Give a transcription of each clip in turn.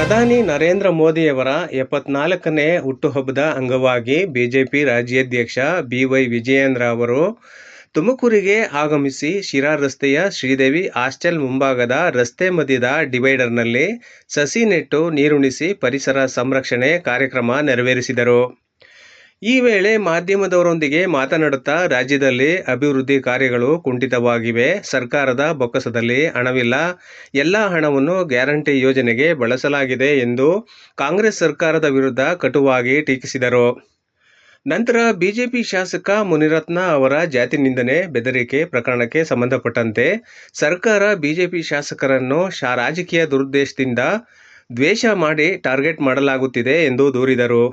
ಪ್ರಧಾನಿ ನರೇಂದ್ರ ಮೋದಿಯವರ ಎಪ್ಪತ್ನಾಲ್ಕನೇ ಹುಟ್ಟುಹಬ್ಬದ ಅಂಗವಾಗಿ ಬಿಜೆಪಿ ರಾಜ್ಯಾಧ್ಯಕ್ಷ ಬಿವೈ ವಿಜಯೇಂದ್ರ ಅವರು ತುಮಕೂರಿಗೆ ಆಗಮಿಸಿ ಶಿರಾ ರಸ್ತೆಯ ಶ್ರೀದೇವಿ ಹಾಸ್ಟೆಲ್ ಮುಂಭಾಗದ ರಸ್ತೆ ಮಧ್ಯದ ಡಿವೈಡರ್ನಲ್ಲಿ ಸಸಿ ನೆಟ್ಟು ನೀರುಣಿಸಿ ಪರಿಸರ ಸಂರಕ್ಷಣೆ ಕಾರ್ಯಕ್ರಮ ನೆರವೇರಿಸಿದರು. ಈ ವೇಳೆ ಮಾಧ್ಯಮದವರೊಂದಿಗೆ ಮಾತನಾಡುತ್ತಾ ರಾಜ್ಯದಲ್ಲಿ ಅಭಿವೃದ್ಧಿ ಕಾರ್ಯಗಳು ಕುಂಠಿತವಾಗಿವೆ. ಸರ್ಕಾರದ ಬೊಕ್ಕಸದಲ್ಲಿ ಹಣವಿಲ್ಲ. ಎಲ್ಲ ಹಣವನ್ನು ಗ್ಯಾರಂಟಿ ಯೋಜನೆಗೆ ಬಳಸಲಾಗಿದೆ ಎಂದು ಕಾಂಗ್ರೆಸ್ ಸರ್ಕಾರದ ವಿರುದ್ಧ ಕಟುವಾಗಿ ಟೀಕಿಸಿದರು. ನಂತರ ಬಿಜೆಪಿ ಶಾಸಕ ಮುನಿರತ್ನ ಅವರ ಜಾತಿ ನಿಂದನೆ, ಬೆದರಿಕೆ ಪ್ರಕರಣಕ್ಕೆ ಸಂಬಂಧಪಟ್ಟಂತೆ ಸರ್ಕಾರ ಬಿಜೆಪಿ ಶಾಸಕರನ್ನು ಶಾ ರಾಜಕೀಯ ದುರುದ್ದೇಶದಿಂದ ದ್ವೇಷ ಮಾಡಿ ಟಾರ್ಗೆಟ್ ಮಾಡಲಾಗುತ್ತಿದೆ ಎಂದು ದೂರಿದರು.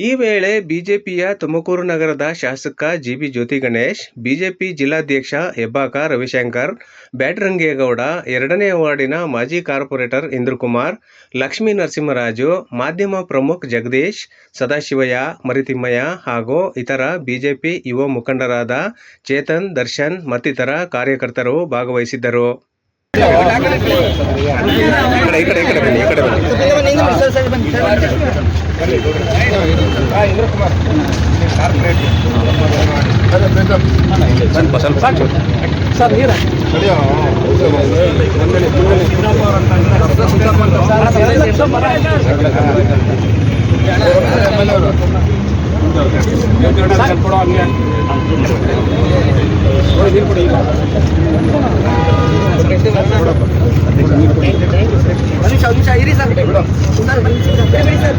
ಈ ವೇಳೆ ಬಿಜೆಪಿಯ ತುಮಕೂರು ನಗರದ ಶಾಸಕ ಜಿಬಿ ಜ್ಯೋತಿ ಗಣೇಶ್ ಬಿಜೆಪಿ ಜಿಲ್ಲಾಧ್ಯಕ್ಷ ಹೆಬ್ಬಾಕ ರವಿಶಂಕರ್ ಬ್ಯಾಟರಂಗೇಗೌಡ ಎರಡನೇ ವಾರ್ಡಿನ ಮಾಜಿ ಕಾರ್ಪೊರೇಟರ್ ಇಂದ್ರಕುಮಾರ್, ಲಕ್ಷ್ಮೀ ನರಸಿಂಹರಾಜು, ಮಾಧ್ಯಮ ಪ್ರಮುಖ್ ಜಗದೀಶ್, ಸದಾಶಿವಯ್ಯ, ಮರಿತಿಮ್ಮಯ್ಯ ಹಾಗೂ ಇತರ ಬಿಜೆಪಿ ಯುವ ಮುಖಂಡರಾದ ಚೇತನ್, ದರ್ಶನ್ ಮತ್ತಿತರ ಕಾರ್ಯಕರ್ತರು ಭಾಗವಹಿಸಿದ್ದರು. ನಿಮಿಷ ನಿಮಿಷ ಇರಿ ಸರ್ ಸರ್ ಬಿಡಿ ಸರ್.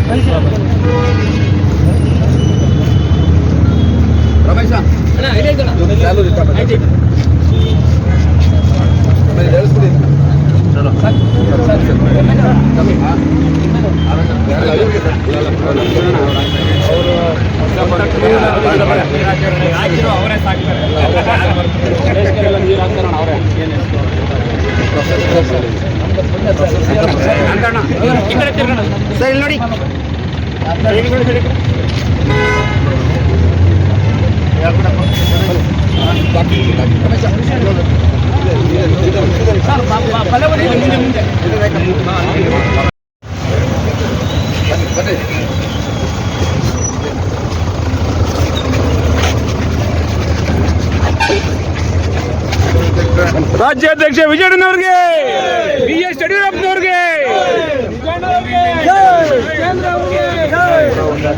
ರಮೇಶ ಸರ್ ಇಲ್ಲಿ ನೋಡಿ. ರಾಜ್ಯಾಧ್ಯಕ್ಷ ವಿಜಯಣ್ಣನವ್ರಿಗೆ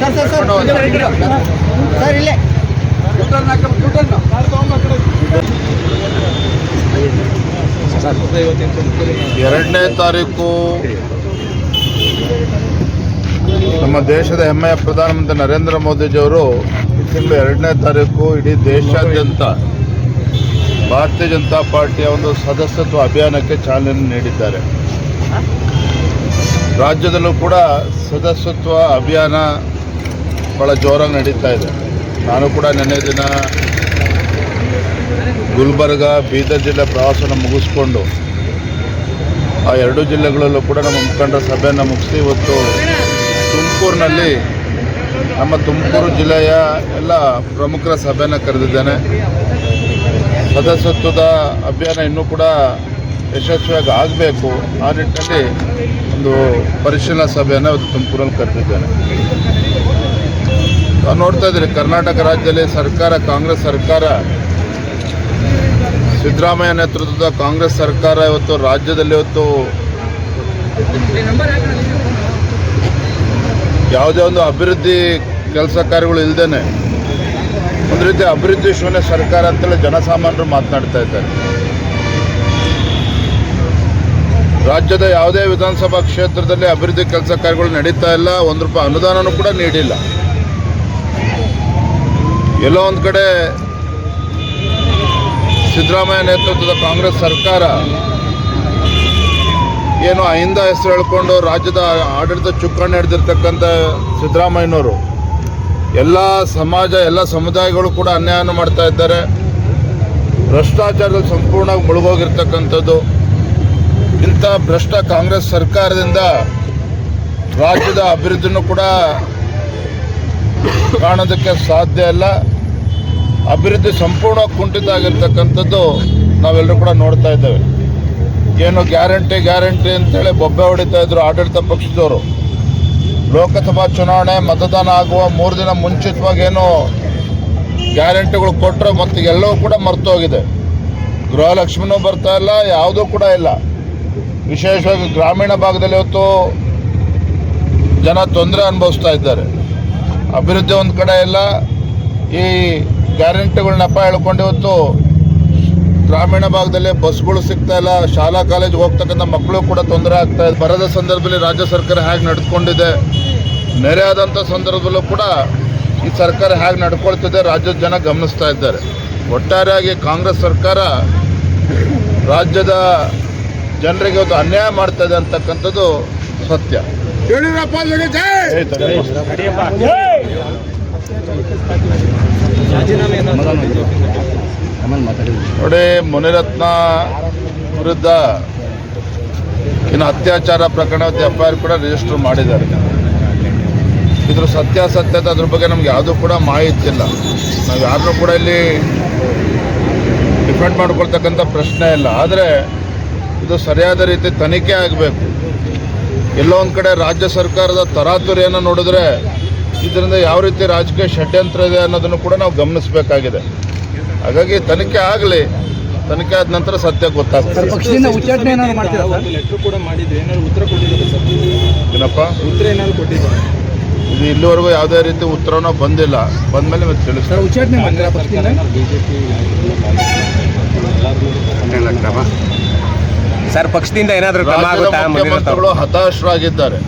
sir sir sir sir sir ಇಲ್ಲೇ ಎರಡನೇ ತಾರೀಕು ನಮ್ಮ ದೇಶದ ಹೆಮ್ಮೆಯ ಪ್ರಧಾನಮಂತ್ರಿ ನರೇಂದ್ರ ಮೋದಿಜಿಯವರು ತಿಂಗಳು ಎರಡನೇ ತಾರೀಕು ಇಡೀ ದೇಶಾದ್ಯಂತ ಭಾರತೀಯ ಜನತಾ ಪಾರ್ಟಿಯ ಒಂದು ಸದಸ್ಯತ್ವ ಅಭಿಯಾನಕ್ಕೆ ಚಾಲನೆ ನೀಡಿದ್ದಾರೆ. ರಾಜ್ಯದಲ್ಲೂ ಕೂಡ ಸದಸ್ಯತ್ವ ಅಭಿಯಾನ ಭಾಳ ಜೋರಾಗಿ ನಡೀತಾ ಇದೆ. ನಾನು ಕೂಡ ನೆನ್ನೆ ದಿನ ಗುಲ್ಬರ್ಗ, ಬೀದರ್ ಜಿಲ್ಲೆ ಪ್ರವಾಸನ ಮುಗಿಸ್ಕೊಂಡು ಆ ಎರಡು ಜಿಲ್ಲೆಗಳಲ್ಲೂ ಕೂಡ ನಮ್ಮ ಮುಖಂಡರ ಸಭೆಯನ್ನು ಮುಗಿಸಿ ಇವತ್ತು ತುಮಕೂರಿನಲ್ಲಿ ನಮ್ಮ ತುಮಕೂರು ಜಿಲ್ಲೆಯ ಎಲ್ಲ ಪ್ರಮುಖರ ಸಭೆಯನ್ನು ಕರೆದಿದ್ದೇನೆ. ಸದಸ್ಯತ್ವದ ಅಭಿಯಾನ ಇನ್ನೂ ಕೂಡ ಯಶಸ್ವಿಯಾಗಿ ಆಗಬೇಕು. ಆ ನಿಟ್ಟಿನಲ್ಲಿ ಒಂದು ಪರಿಶೀಲನಾ ಸಭೆಯನ್ನು ಇವತ್ತು ತುಮಕೂರಲ್ಲಿ ಕರೆದಿದ್ದೇನೆ. ನಾವು ನೋಡ್ತಾ ಇದ್ದೀರಿ ಕರ್ನಾಟಕ ರಾಜ್ಯದಲ್ಲಿ ಸರ್ಕಾರ, ಕಾಂಗ್ರೆಸ್ ಸರ್ಕಾರ ಸಿದ್ದರಾಮಯ್ಯ ನೇತೃತ್ವದ ಕಾಂಗ್ರೆಸ್ ಸರ್ಕಾರ ಇವತ್ತು ರಾಜ್ಯದಲ್ಲಿ ಇವತ್ತು ಯಾವುದೇ ಒಂದು ಅಭಿವೃದ್ಧಿ ಕೆಲಸ ಕಾರ್ಯಗಳು ಇಲ್ಲದೇನೆ ಒಂದು ರೀತಿ ಅಭಿವೃದ್ಧಿ ಶೂನ್ಯ ಸರ್ಕಾರ ಅಂತೇಳಿ ಜನಸಾಮಾನ್ಯರು ಮಾತನಾಡ್ತಾ ಇದ್ದಾರೆ. ರಾಜ್ಯದ ಯಾವುದೇ ವಿಧಾನಸಭಾ ಕ್ಷೇತ್ರದಲ್ಲಿ ಅಭಿವೃದ್ಧಿ ಕೆಲಸ ಕಾರ್ಯಗಳು ನಡೀತಾ ಇಲ್ಲ, ಒಂದು ರೂಪಾಯಿ ಅನುದಾನನೂ ಕೂಡ ನೀಡಿಲ್ಲ. ಎಲ್ಲೋ ಒಂದು ಕಡೆ ಸಿದ್ದರಾಮಯ್ಯ ನೇತೃತ್ವದ ಕಾಂಗ್ರೆಸ್ ಸರ್ಕಾರ ಏನು ಅಹಿಂದ ಹೆಸರು ಹೇಳ್ಕೊಂಡು ರಾಜ್ಯದ ಆಡಳಿತ ಚುಕ್ಕಾಣಿ ಹಿಡಿದಿರ್ತಕ್ಕಂಥ ಸಿದ್ದರಾಮಯ್ಯನವರು, ಎಲ್ಲ ಸಮಾಜ, ಎಲ್ಲ ಸಮುದಾಯಗಳು ಕೂಡ ಅನ್ಯಾಯವನ್ನು ಮಾಡ್ತಾ ಇದ್ದಾರೆ. ಭ್ರಷ್ಟಾಚಾರದಲ್ಲಿ ಸಂಪೂರ್ಣವಾಗಿ ಮುಳುಗೋಗಿರ್ತಕ್ಕಂಥದ್ದು. ಇಂಥ ಭ್ರಷ್ಟ ಕಾಂಗ್ರೆಸ್ ಸರ್ಕಾರದಿಂದ ರಾಜ್ಯದ ಅಭಿವೃದ್ಧಿನೂ ಕೂಡ ಕಾಣೋದಕ್ಕೆ ಸಾಧ್ಯ ಇಲ್ಲ. ಅಭಿವೃದ್ಧಿ ಸಂಪೂರ್ಣ ಕುಂಠಿತ ಆಗಿರ್ತಕ್ಕಂಥದ್ದು ನಾವೆಲ್ಲರೂ ಕೂಡ ನೋಡ್ತಾ ಇದ್ದೇವೆ. ಏನು ಗ್ಯಾರಂಟಿ ಗ್ಯಾರಂಟಿ ಅಂತೇಳಿ ಬೊಬ್ಬೆ ಹೊಡಿತಾ ಇದ್ರು ಆಡಳಿತ ಪಕ್ಷದವರು. ಲೋಕಸಭಾ ಚುನಾವಣೆ ಮತದಾನ ಆಗುವ ಮೂರು ದಿನ ಮುಂಚಿತವಾಗಿ ಏನು ಗ್ಯಾರಂಟಿಗಳು ಕೊಟ್ಟರೆ ಮತ್ತು ಎಲ್ಲವೂ ಕೂಡ ಮರ್ತೋಗಿದೆ ಗೃಹಲಕ್ಷ್ಮಿನೂ ಬರ್ತಾ ಇಲ್ಲ, ಯಾವುದೂ ಕೂಡ ಇಲ್ಲ. ವಿಶೇಷವಾಗಿ ಗ್ರಾಮೀಣ ಭಾಗದಲ್ಲಿ ಇವತ್ತು ಜನ ತೊಂದರೆ ಅನುಭವಿಸ್ತಾ ಇದ್ದಾರೆ. ಅಭಿವೃದ್ಧಿ ಒಂದು ಕಡೆ ಇಲ್ಲ, ಈ ಗ್ಯಾರಂಟಿಗಳ ಅಪ್ಪ ಹೇಳ್ಕೊಂಡು ಇವತ್ತು ಗ್ರಾಮೀಣ ಭಾಗದಲ್ಲಿ ಬಸ್ಗಳು ಸಿಗ್ತಾ ಇಲ್ಲ ಶಾಲಾ ಕಾಲೇಜ್ಗೆ ಹೋಗ್ತಕ್ಕಂಥ ಮಕ್ಕಳು ಕೂಡ ತೊಂದರೆ ಆಗ್ತಾ ಇದೆ. ಬರದ ಸಂದರ್ಭದಲ್ಲಿ ರಾಜ್ಯ ಸರ್ಕಾರ ಹೇಗೆ ನಡೆದುಕೊಂಡಿದೆ ನೆರೆ ಆದಂಥ ಸಂದರ್ಭದಲ್ಲೂ ಕೂಡ ಈ ಸರ್ಕಾರ ಹೇಗೆ ನಡ್ಕೊಳ್ತಿದೆ ರಾಜ್ಯದ ಜನ ಗಮನಿಸ್ತಾ ಇದ್ದಾರೆ. ಒಟ್ಟಾರೆಯಾಗಿ ಕಾಂಗ್ರೆಸ್ ಸರ್ಕಾರ ರಾಜ್ಯದ ಜನರಿಗೆ ಒಂದು ಅನ್ಯಾಯ ಮಾಡ್ತಾ ಇದೆ ಅಂತಕ್ಕಂಥದ್ದು ಸತ್ಯ. ನೋಡಿ, ಮುನಿರತ್ನ ವಿರುದ್ಧ ಇನ್ನು ಅತ್ಯಾಚಾರ ಪ್ರಕರಣ ಎಫ್ ಕೂಡ ರಿಜಿಸ್ಟರ್ ಮಾಡಿದ್ದಾರೆ. ಇದ್ರ ಸತ್ಯಾಸತ್ಯತೆ ಅದ್ರ ಬಗ್ಗೆ ನಮ್ಗೆ ಯಾವುದೂ ಕೂಡ ಮಾಹಿತಿ ಇಲ್ಲ. ನಾವು ಯಾರನ್ನೂ ಕೂಡ ಇಲ್ಲಿ ಡಿಫೆಂಡ್ ಮಾಡ್ಕೊಳ್ತಕ್ಕಂಥ ಪ್ರಶ್ನೆ ಇಲ್ಲ. ಆದರೆ ಇದು ಸರಿಯಾದ ರೀತಿ ತನಿಖೆ ಆಗಬೇಕು. ಎಲ್ಲೋ ಒಂದು ಕಡೆ ರಾಜ್ಯ ಸರ್ಕಾರದ ತರಾತುರಿಯನ್ನು ನೋಡಿದ್ರೆ ಇದರಿಂದ ಯಾವ ರೀತಿ ರಾಜಕೀಯ ಷಡ್ಯಂತ್ರ ಇದೆ ಅನ್ನೋದನ್ನು ಕೂಡ ನಾವು ಗಮನಿಸಬೇಕಾಗಿದೆ. ಹಾಗಾಗಿ ತನಿಖೆ ಆಗಲಿ ತನಿಖೆ ಆದ ನಂತರ ಸತ್ಯ ಗೊತ್ತಾಗ್ತದೆ. ಪಕ್ಷದಿಂದ ಉಚ್ಚಾಟನೆ ಏನಾದ್ರು ಮಾಡ್ತೀರಾ ಸರ್? ಒಂದು ಲೆಟರ್ ಕೂಡ ಮಾಡಿದ್ರೆ ಏನಾದ್ರು ಉತ್ತರ ಕೊಟ್ಟಿದ್ದಾರೆ ಸರ್? ಏನಪ್ಪ? ಉತ್ತರ ಏನಾದ್ರು ಕೊಟ್ಟಿದ್ದಾರೆ? ಇದು ಇಲ್ಲಿವರೆಗೂ ಯಾವುದೇ ರೀತಿ ಉತ್ತರನೂ ಬಂದಿಲ್ಲ. ಬಂದಮೇಲೆ ಮತ್ತೆ ತಿಳಿಸ್ತಾರೆ ಸರ್ ಪಕ್ಷದಿಂದ? ಬಿಜೆಪಿ ಸರ್ ಪಕ್ಷದಿಂದ ಏನಾದರೂ ಮುಖ್ಯಮಂತ್ರಿಗಳು ಹತಾಶರಾಗಿದ್ದಾರೆ.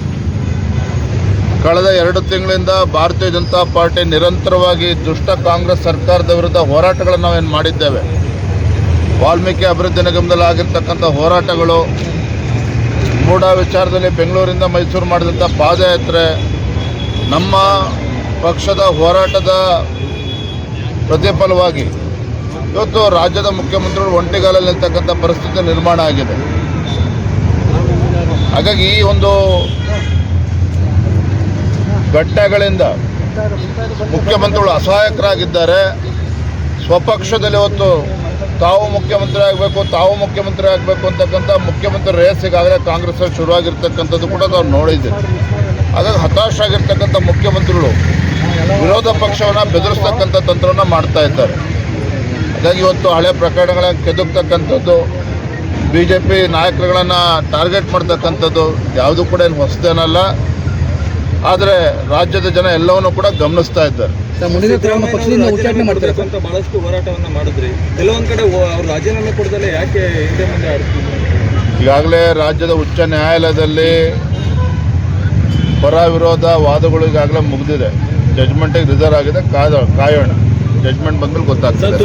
ಕಳೆದ ಎರಡು ತಿಂಗಳಿಂದ ಭಾರತೀಯ ಜನತಾ ಪಾರ್ಟಿ ನಿರಂತರವಾಗಿ ದುಷ್ಟ ಕಾಂಗ್ರೆಸ್ ಸರ್ಕಾರದ ವಿರುದ್ಧ ಹೋರಾಟಗಳನ್ನು ನಾವೇನು ಮಾಡಿದ್ದೇವೆ. ವಾಲ್ಮೀಕಿ ಅಭಿವೃದ್ಧಿ ನಿಗಮದಲ್ಲಿ ಆಗಿರ್ತಕ್ಕಂಥ ಹೋರಾಟಗಳು, ಮೂಢ ವಿಚಾರದಲ್ಲಿ ಬೆಂಗಳೂರಿಂದ ಮೈಸೂರು ಮಾಡಿದಂಥ ಪಾದಯಾತ್ರೆ, ನಮ್ಮ ಪಕ್ಷದ ಹೋರಾಟದ ಪ್ರತಿಫಲವಾಗಿ ಇವತ್ತು ರಾಜ್ಯದ ಮುಖ್ಯಮಂತ್ರಿಗಳು ಒಂಟಿಗಾಲಲ್ಲಿ ನಿಲ್ತಕ್ಕಂಥ ಪರಿಸ್ಥಿತಿ ನಿರ್ಮಾಣ ಆಗಿದೆ. ಹಾಗಾಗಿ ಈ ಒಂದು ಘಟ್ಟಗಳಿಂದ ಮುಖ್ಯಮಂತ್ರಿಗಳು ಅಸಹಾಯಕರಾಗಿದ್ದಾರೆ. ಸ್ವಪಕ್ಷದಲ್ಲಿ ಹೊತ್ತು ತಾವು ಮುಖ್ಯಮಂತ್ರಿ ಆಗಬೇಕು, ತಾವು ಮುಖ್ಯಮಂತ್ರಿ ಆಗಬೇಕು ಅಂತಕ್ಕಂಥ ಮುಖ್ಯಮಂತ್ರಿ ರೇಸ್ ಈಗಾಗಲೇ ಕಾಂಗ್ರೆಸ್ ಶುರುವಾಗಿರ್ತಕ್ಕಂಥದ್ದು ಕೂಡ ನಾವು ನೋಡಿದ್ದೀವಿ. ಹಾಗಾಗಿ ಹತಾಶ ಆಗಿರ್ತಕ್ಕಂಥ ಮುಖ್ಯಮಂತ್ರಿಗಳು ವಿರೋಧ ಪಕ್ಷವನ್ನು ಬೆದರಿಸ್ತಕ್ಕಂಥ ತಂತ್ರವನ್ನು ಮಾಡ್ತಾ ಇದ್ದಾರೆ. ಹಾಗಾಗಿ ಇವತ್ತು ಹಳೆ ಪ್ರಕರಣಗಳನ್ನು ಕೆದಕ್ತಕ್ಕಂಥದ್ದು ಬಿ ಜೆ ಪಿ ನಾಯಕರುಗಳನ್ನು ಟಾರ್ಗೆಟ್ ಮಾಡ್ತಕ್ಕಂಥದ್ದು ಯಾವುದೂ ಕೂಡ ಏನು ಹೊಸದೇನಲ್ಲ. ಆದರೆ ರಾಜ್ಯದ ಜನ ಎಲ್ಲವನ್ನೂ ಕೂಡ ಗಮನಿಸ್ತಾ ಇದ್ದಾರೆ. ಬಹಳಷ್ಟು ಹೋರಾಟವನ್ನು ಮಾಡಿದ್ರಿ. ಕೆಲವೊಂದ್ ಕಡೆ ರಾಜೀನಾಮೆ ಕೊಡದಲ್ಲೇ ಯಾಕೆ ಹಿಂದೆ ಮುಂದೆ ಈಗಾಗಲೇ ರಾಜ್ಯದ ಉಚ್ಚ ನ್ಯಾಯಾಲಯದಲ್ಲಿ ಪರ ವಿರೋಧ ವಾದಗಳು ಈಗಾಗಲೇ ಮುಗಿದಿದೆ. ಜಜ್ಮೆಂಟಿಗೆ ರಿಸರ್ವ್ ಆಗಿದೆ. ಕಾದ ಕಾಯೋಣ. ಜಜ್ಮೆಂಟ್ ಬಂದ್ಮೇಲೆ ಗೊತ್ತಾಗ್ತದೆ.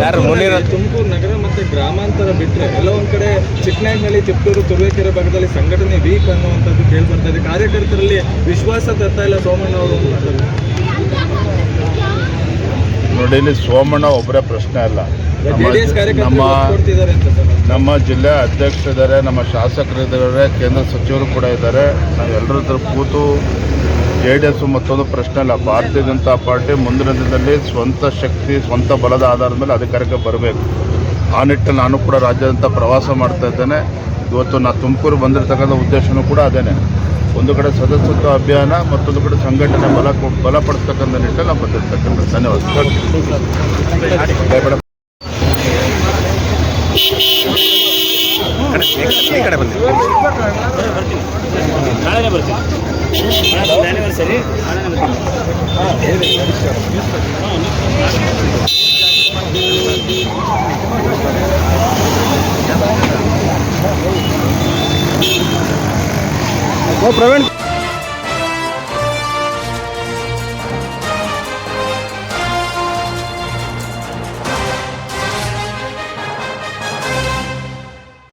ತುಮಕೂರು ನಗರ ಮತ್ತೆ ಗ್ರಾಮಾಂತರ ಬಿಟ್ಟರೆ ಎಲ್ಲ ಒಂದ್ ಕಡೆ ಚಿಕ್ಕನಾಗಿನಲ್ಲಿ ತಿಪ್ಪೂರು ತುರುವೇಕೆರೆ ಭಾಗದಲ್ಲಿ ಸಂಘಟನೆ ವೀಕ್ ಅನ್ನುವಂಥದ್ದು ಕೇಳಿ ಬರ್ತಾ ಇದೆ. ಕಾರ್ಯಕರ್ತರಲ್ಲಿ ವಿಶ್ವಾಸ ತರ್ತಾ ಇಲ್ಲ ಸೋಮಣ್ಣ ಅವರು. ನೋಡಿ ಇಲ್ಲಿ ಸೋಮಣ್ಣ ಒಬ್ಬರೇ ಪ್ರಶ್ನೆ ಅಲ್ಲ. ನಮ್ಮ ನಮ್ಮ ಜಿಲ್ಲಾ ಅಂತ ಸರ್. ನಮ್ಮ ಜಿಲ್ಲೆ ಅಧ್ಯಕ್ಷರಿದ್ದಾರೆ ನಮ್ಮ ಶಾಸಕರಿದ್ದಾರೆ ಕೇಂದ್ರ ಸಚಿವರು ಕೂಡ ಇದ್ದಾರೆ. ನಾವೆಲ್ಲರ ಹತ್ರ ಕೂತು ಜೆ ಡಿ ಎಸ್ ಮತ್ತೊಂದು ಪ್ರಶ್ನೆ ಅಲ್ಲ. ಭಾರತೀಯ ಜನತಾ ಪಾರ್ಟಿ ಮುಂದಿನ ದಿನದಲ್ಲಿ ಸ್ವಂತ ಶಕ್ತಿ ಸ್ವಂತ ಬಲದ ಆಧಾರದ ಮೇಲೆ ಅಧಿಕಾರಕ್ಕೆ ಬರಬೇಕು. ಆ ನಿಟ್ಟಿನಲ್ಲಿ ನಾನು ಕೂಡ ರಾಜ್ಯಾದ್ಯಂತ ಪ್ರವಾಸ ಮಾಡ್ತಾ ಇದ್ದೇನೆ. ಇವತ್ತು ನಾ ತುಮಕೂರು ಬಂದಿರತಕ್ಕಂಥ ಉದ್ದೇಶನೂ ಕೂಡ ಅದೇನೆ. ಒಂದು ಕಡೆ ಸದಸ್ಯತ್ವ ಅಭಿಯಾನ ಮತ್ತೊಂದು ಕಡೆ ಸಂಘಟನೆ ಬಲ ಬಲಪಡಿಸ್ತಕ್ಕಂಥ ನಿಟ್ಟಿನಲ್ಲಿ ನಾವು ಬಂದಿರ್ತಕ್ಕಂಥ. ಧನ್ಯವಾದ. ಈ ಕಡೆ ಬನ್ನಿ ನಾಳೆನೇ ಬರ್ತೀನಿ ಆ್ಯನಿವರ್ಸರಿ ನಾಳೆನೇ ಬರ್ತೀನಿ ಪ್ರವೀಣ್